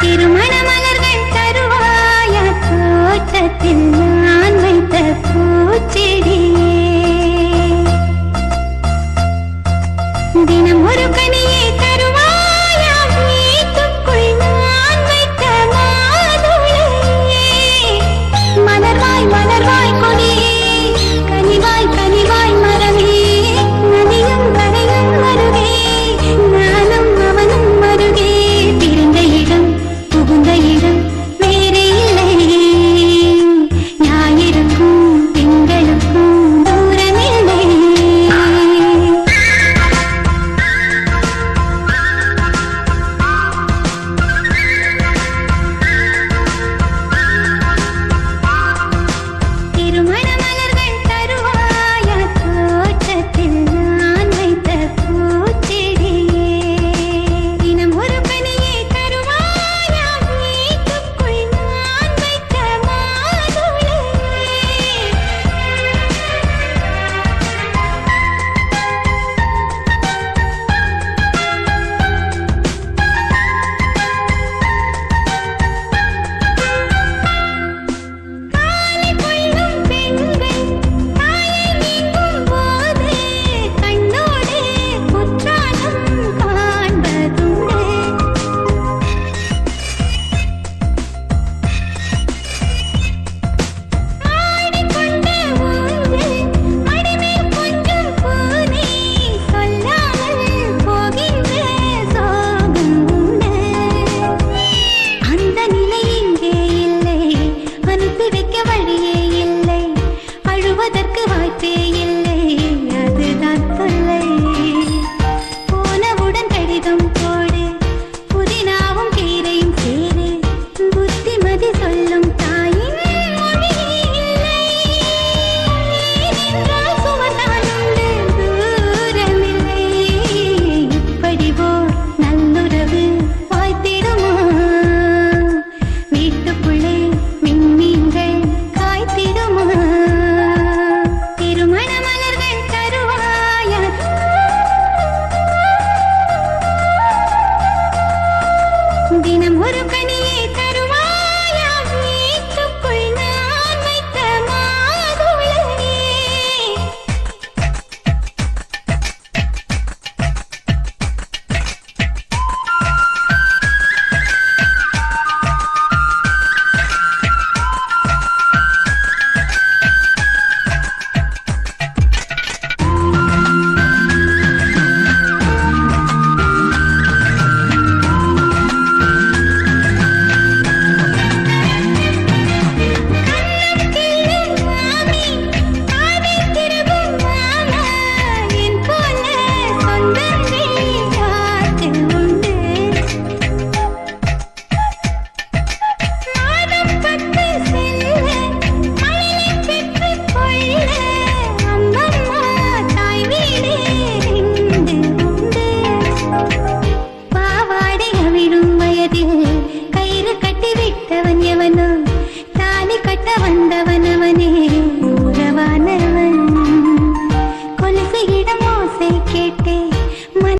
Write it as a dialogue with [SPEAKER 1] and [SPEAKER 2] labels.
[SPEAKER 1] திருமண மலர்கள் தருவாயா தோட்டத்தில்? தினம் ஒரு பணியை